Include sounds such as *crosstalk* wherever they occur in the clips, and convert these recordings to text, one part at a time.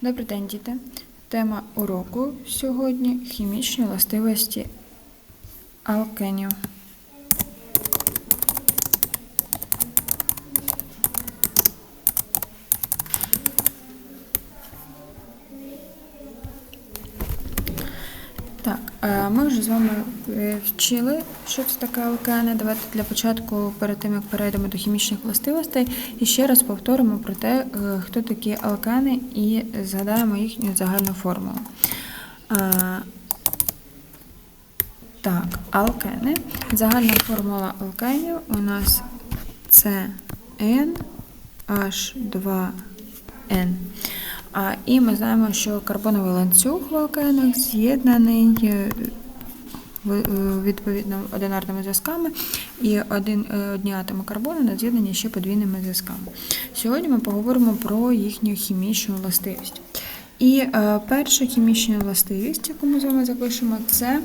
Добрий день, діти. Тема уроку сьогодні хімічні властивості алкенів. Ми вже з вами е, вчили, що це таке алкени. Давайте для початку, перед тим як перейдемо до хімічних властивостей, і ще раз повторимо про те, е, хто такі алкени, і згадаємо їхню загальну формулу. Е, Так, алкени. Загальна формула алкенів у нас це H2N. І ми знаємо, що карбоновий ланцюг в алкенах з'єднаний е, е, відповідно одинарними зв'язками, і один, е, одні атоми карбону не з'єднані ще подвійними зв'язками. Сьогодні ми поговоримо про їхню хімічну властивість. І е, перша хімічна властивість, яку ми з вами запишемо, це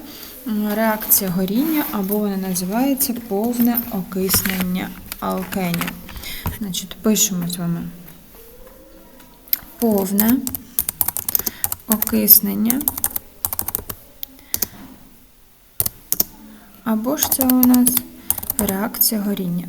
реакція горіння, або вона називається повне окиснення алкенів. Значить, пишемо з вами повне окиснення. Або ж це у нас реакція горіння.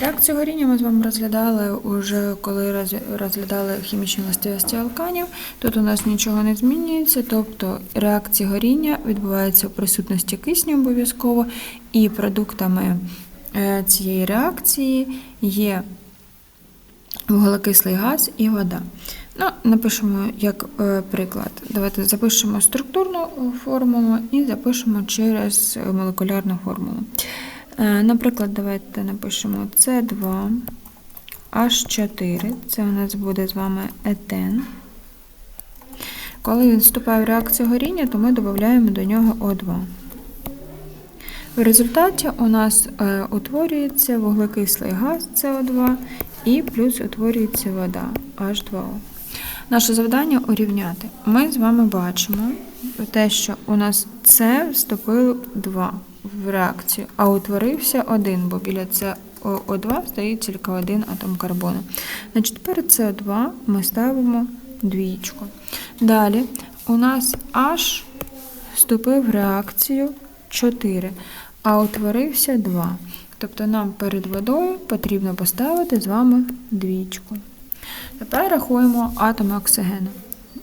Реакцію горіння ми з вами розглядали уже коли розглядали хімічні властивості алканів. Тут у нас нічого не змінюється, тобто реакція горіння відбувається в присутності кисню обов'язково, і продуктами е, цієї реакції є вуглекислий газ і вода. Ну, напишемо як е, приклад. Давайте запишемо структурну формулу і запишемо через молекулярну формулу. Е, Наприклад, давайте напишемо С2 H4, це у нас буде з вами етен. Коли він вступає в реакцію горіння, то ми додаємо до нього О2. В результаті у нас е, утворюється вуглекислий газ СО2 і плюс утворюється вода H2O. Наше завдання урівняти. Ми з вами бачимо те, що у нас С вступило 2 в реакцію, а утворився один, бо біля СО2 стоїть тільки один атом карбону. Значить, перед СО2 ми ставимо двічку. Далі у нас H вступив в реакцію 4, а утворився 2. Тобто нам перед водою потрібно поставити з вами двічку. Тепер рахуємо атоми оксигену.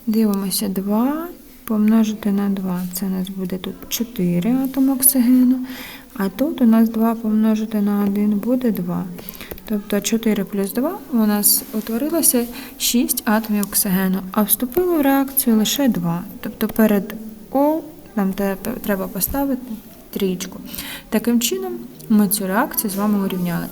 Дивимося 2 помножити на 2. Це у нас буде тут 4 атоми оксигену. А тут у нас 2 помножити на 1 буде 2. Тобто 4 плюс 2 у нас утворилося 6 атомів оксигену, а вступило в реакцію лише 2. Тобто перед О нам треба поставити трічку. Таким чином ми цю реакцію з вами урівняли.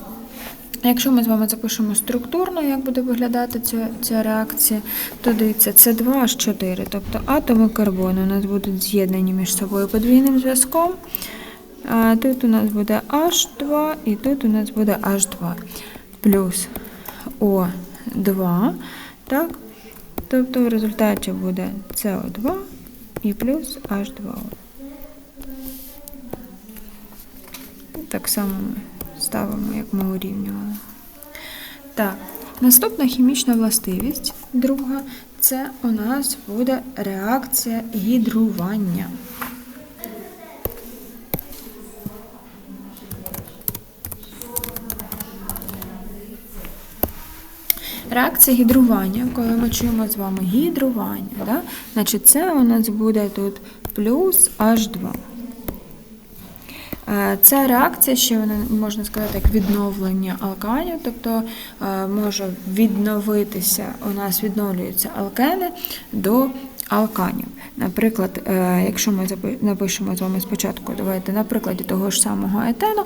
Якщо ми з вами запишемо структурно, як буде виглядати ця, ця реакція, то дивіться, це 2 h 4, тобто атоми карбону у нас будуть з'єднані між собою подвійним зв'язком. А тут у нас буде H2 і тут у нас буде H2 плюс O2. Так? Тобто в результаті буде CO2 і плюс H2O. Так само ми ставимо, як ми урівнювали. Так, наступна хімічна властивість, друга, це у нас буде реакція гідрування. Реакція гідрування, коли ми чуємо з вами гідрування, да? значить це у нас буде тут плюс H2. Е, Ця реакція ще вона можна сказати як відновлення алканів, тобто е, може відновитися, у нас відновлюються алкени до алканів. Наприклад, е, якщо ми напишемо з вами спочатку, давайте на прикладі того ж самого етену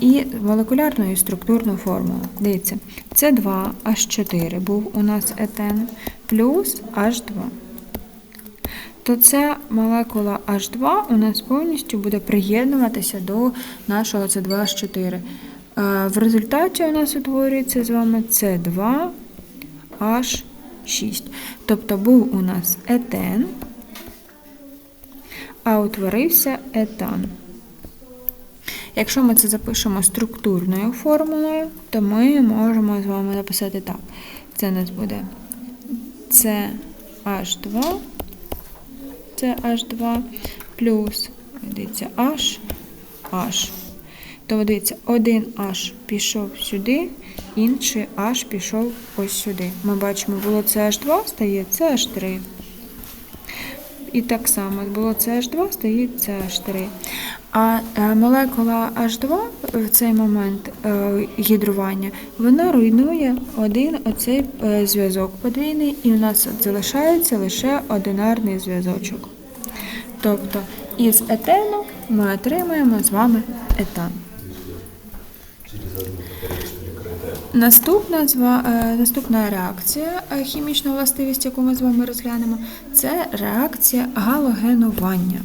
і молекулярну і структурну формулу. Дивіться, це 2 H4 був у нас етен плюс H2 то ця молекула H2 у нас повністю буде приєднуватися до нашого С2H4. Е, В результаті у нас утворюється з вами С2H6. Тобто був у нас етен, а утворився етан. Якщо ми це запишемо структурною формулою, то ми можемо з вами написати так. Це у нас буде CH2, CH2 плюс, дивіться, H, H. То дивіться, один H пішов сюди, інший H пішов ось сюди. Ми бачимо, було це H2, стає CH3. І так само було CH2, стає CH3. А е, молекула H2 в цей момент е, гідрування, вона руйнує один оцей е, зв'язок подвійний, і у нас залишається лише одинарний зв'язочок. Тобто із етену ми отримаємо з вами етан. Наступна, наступна реакція, хімічна властивість, яку ми з вами розглянемо, це реакція галогенування.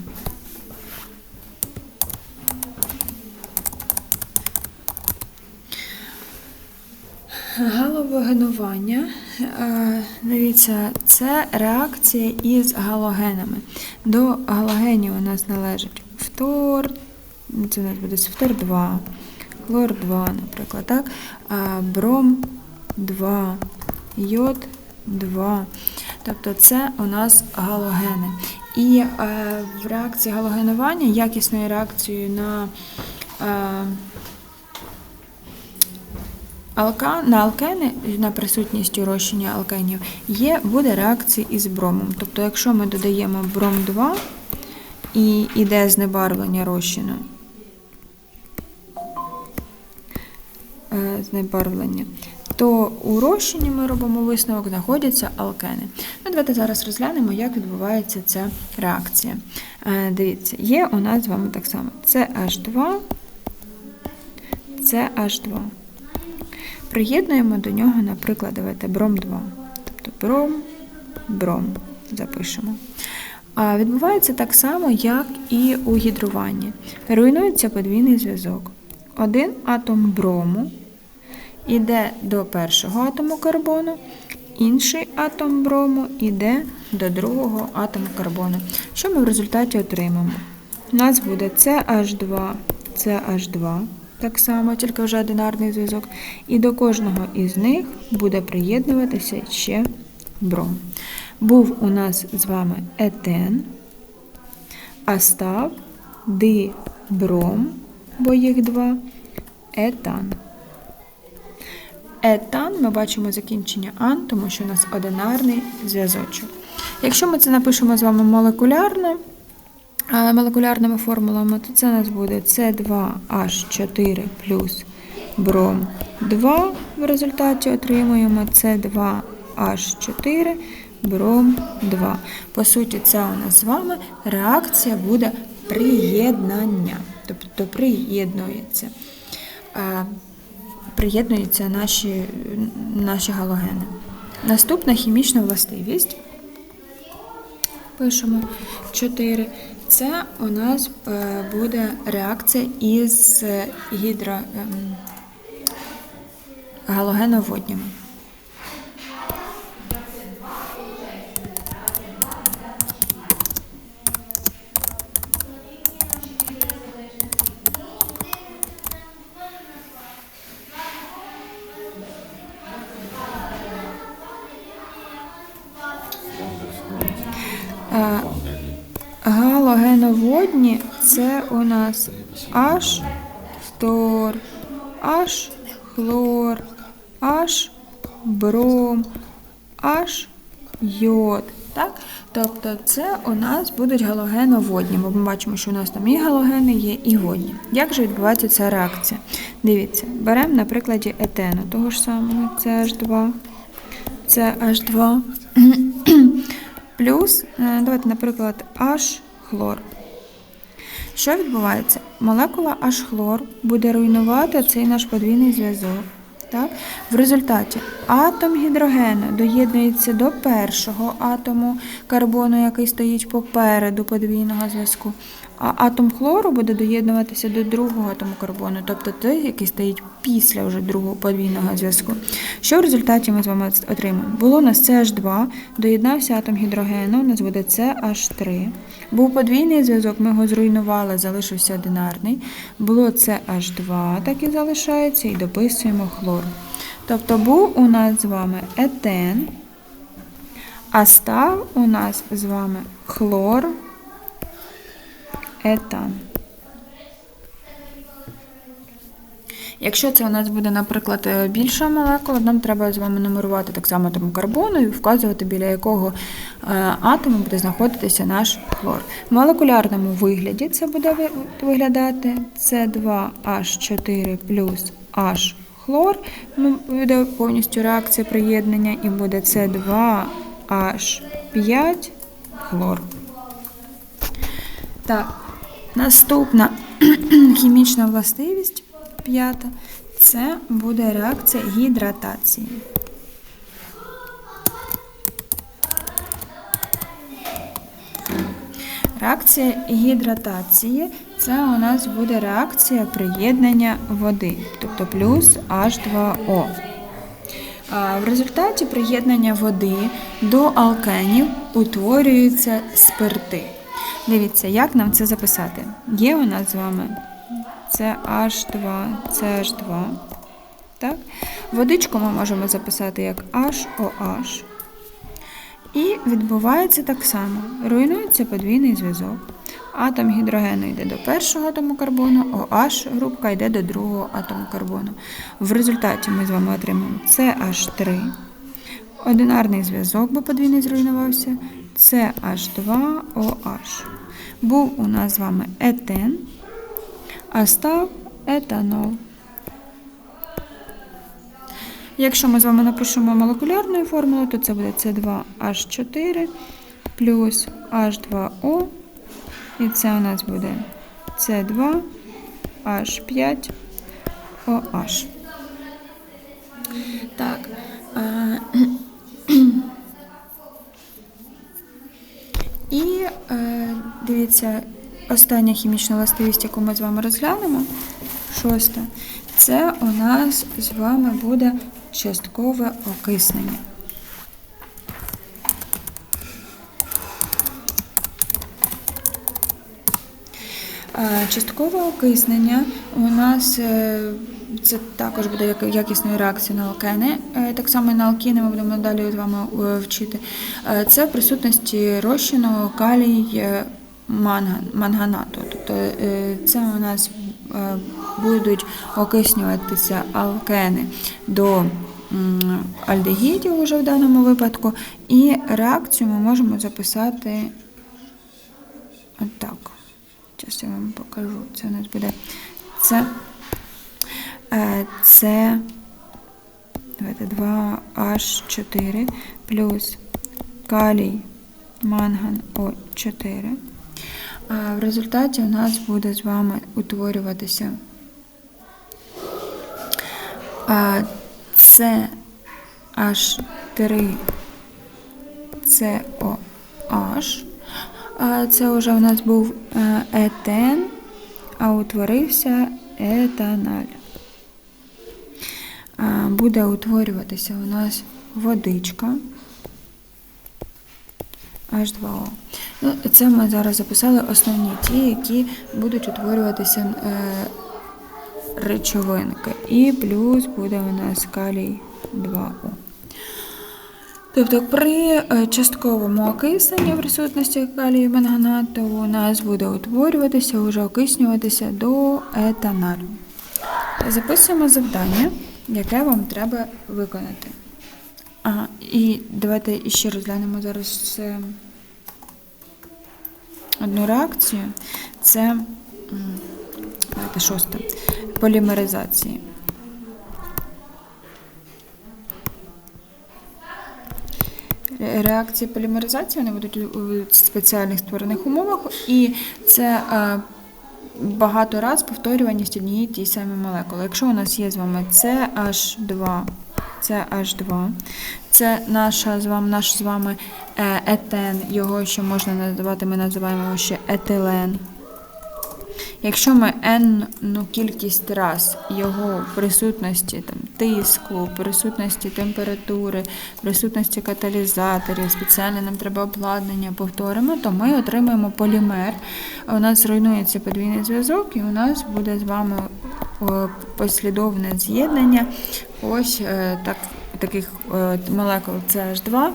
Галогенування, е, дивіться, це реакція із галогенами. До галогенів у нас належить фтор, це у нас буде фтор 2, хлор 2, наприклад, так? Бром 2, йод 2. Тобто це у нас галогени. І е, в реакції галогенування, якісною реакцією на е, Алка, на алкени, на присутність розчині алкенів, є, буде реакція із бромом. Тобто, якщо ми додаємо бром 2 і йде знебарвлення розчину, е, знебарвлення, то у розчині ми робимо висновок, знаходяться алкени. Ну, давайте зараз розглянемо, як відбувається ця реакція. Е, Дивіться, є у нас з вами так само CH2, CH2. Приєднуємо до нього, наприклад, давайте бром 2. Тобто бром, бром запишемо. А відбувається так само, як і у гідруванні. Руйнується подвійний зв'язок. Один атом брому йде до першого атому карбону, інший атом брому йде до другого атому карбону. Що ми в результаті отримаємо? У нас буде CH2, CH2. Так само, тільки вже одинарний зв'язок. І до кожного із них буде приєднуватися ще бром. Був у нас з вами етен, а став дибром, бо їх два, етан. Етан ми бачимо закінчення ан, тому що у нас одинарний зв'язочок. Якщо ми це напишемо з вами молекулярно, молекулярними формулами, то це у нас буде С2H4 плюс бром 2. В результаті отримуємо С2H4 бром 2. По суті, це у нас з вами реакція буде приєднання. Тобто приєднується. Приєднуються наші, наші галогени. Наступна хімічна властивість. Пишемо 4. Це у нас е, буде реакція із гідро нас H фтор, H хлор, H бром, H йод. Так? Тобто це у нас будуть галогеноводні, бо ми бачимо, що у нас там і галогени є, і водні. Як же відбувається ця реакція? Дивіться, беремо на прикладі етену, того ж самого, CH2, CH2. *clears throat* Плюс, е, давайте, наприклад, H-хлор. Що відбувається? Молекула H-хлор буде руйнувати цей наш подвійний зв'язок. Так? В результаті атом гідрогену доєднується до першого атому карбону, який стоїть попереду подвійного зв'язку. А атом хлору буде доєднуватися до другого атому карбону, тобто той, який стоїть після вже другого подвійного зв'язку. Що в результаті ми з вами отримаємо? Було у нас CH2, доєднався атом гідрогену, у нас буде CH3. Був подвійний зв'язок, ми його зруйнували, залишився одинарний. Було CH2, так і залишається, і дописуємо хлор. Тобто був у нас з вами етен, А став у нас з вами хлор, етан. Якщо це у нас буде, наприклад, е, більша молекула, нам треба з вами нумерувати так само атом карбону і вказувати, біля якого е, атому буде знаходитися наш хлор. В молекулярному вигляді це буде виглядати С2H4 плюс H хлор, ну, буде повністю реакція приєднання, і буде С2H5 хлор. Так, наступна *clears throat* хімічна властивість п'ята це буде реакція гідратації. Реакція гідратації це у нас буде реакція приєднання води, тобто плюс H2O. В результаті приєднання води до алкенів утворюються спирти. Дивіться, як нам це записати. Є у нас з вами CH2, CH2. Так? Водичку ми можемо записати як HOH. І відбувається так само. Руйнується подвійний зв'язок. Атом гідрогену йде до першого атому карбону, OH групка йде до другого атому карбону. В результаті ми з вами отримаємо CH3. Одинарний зв'язок, бо подвійний зруйнувався. CH2OH. Був у нас з вами етен, а став етанол. Якщо ми з вами напишемо молекулярною формулою, то це буде С2H4 плюс H2O. І це у нас буде С2H5OH. Так. І е, дивіться, остання хімічна властивість, яку ми з вами розглянемо, шоста, це у нас з вами буде часткове окиснення. Е, Часткове окиснення у нас е, це також буде якісною реакцією на алкени. Е, Так само і на алкіни ми будемо далі з вами е, вчити. Е, Це в присутності розчину калій манган, манганату. Тобто це у нас будуть окиснюватися алкени до альдегідів уже в даному випадку. І реакцію ми можемо записати отак. Зараз я вам покажу. Це у нас буде це, це давайте 2H4 плюс калій манган О4. А в результаті у нас буде з вами утворюватися а, це H3 COH. Це вже у нас був е, етен, а утворився етаналь. Буде утворюватися у нас водичка. H2O. Ну, це ми зараз записали основні ті, які будуть утворюватися е, речовинки. І плюс буде у нас калій 2О. Тобто при е, частковому окисленні в присутності калію манганату у нас буде утворюватися, уже окиснюватися до етаналю. Записуємо завдання, яке вам треба виконати. Ага, і давайте іще розглянемо зараз е, одну реакцію. Це давайте шоста полімеризації. Реакції полімеризації вони будуть у спеціальних створених умовах, і це е, багато раз повторюваність однієї тієї самої молекули. Якщо у нас є з вами CH2, CH2, це наша з вами, наш з вами е, етен, його ще можна називати, ми називаємо ще етилен. Якщо ми n ну, кількість раз його присутності там, тиску, присутності температури, присутності каталізаторів, спеціальне нам треба обладнання повторимо, то ми отримаємо полімер. У нас руйнується подвійний зв'язок, і у нас буде з вами послідовне з'єднання ось е, так, таких е, молекул CH2,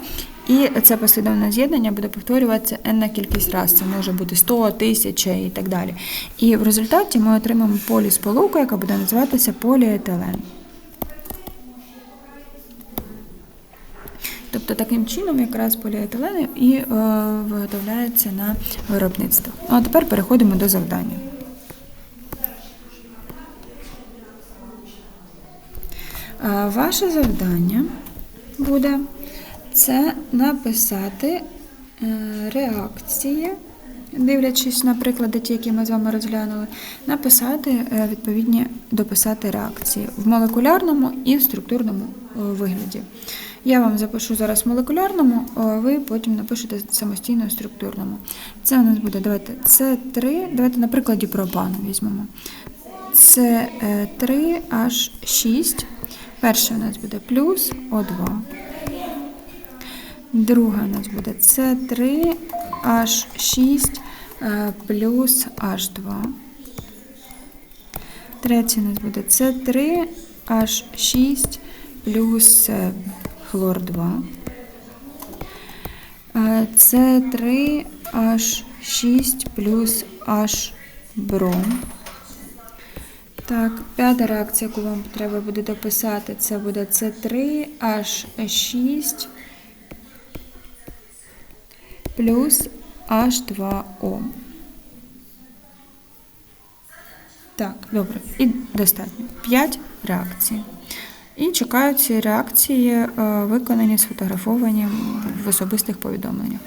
і це послідовне з'єднання буде повторюватися n кількість разів. Це може бути 100, 1000 і так далі. І в результаті ми отримаємо полісполуку, яка буде називатися поліетилен. Тобто таким чином якраз поліетилен і е, виготовляється на виробництво. Ну, а тепер переходимо до завдання. Е, Ваше завдання буде це написати е, реакції, дивлячись на приклади, ті, які ми з вами розглянули, написати е, відповідні дописати реакції в молекулярному і в структурному е, вигляді. Я вам запишу зараз в молекулярному, а ви потім напишете самостійно в структурному. Це у нас буде, давайте, С3, давайте на прикладі пропану візьмемо. Це 3H6. Перше у нас буде плюс О2. Друге у нас буде С3H6 е, плюс H2. Третє у нас буде С3H6 плюс е, хлор 2. Е, С3H6 плюс H бром. Так, п'ята реакція, яку вам треба буде дописати, це буде С3H6 плюс H2O. Так, добре, і достатньо. 5 реакцій. І чекаю ці реакції, е, виконані, сфотографовані в особистих повідомленнях.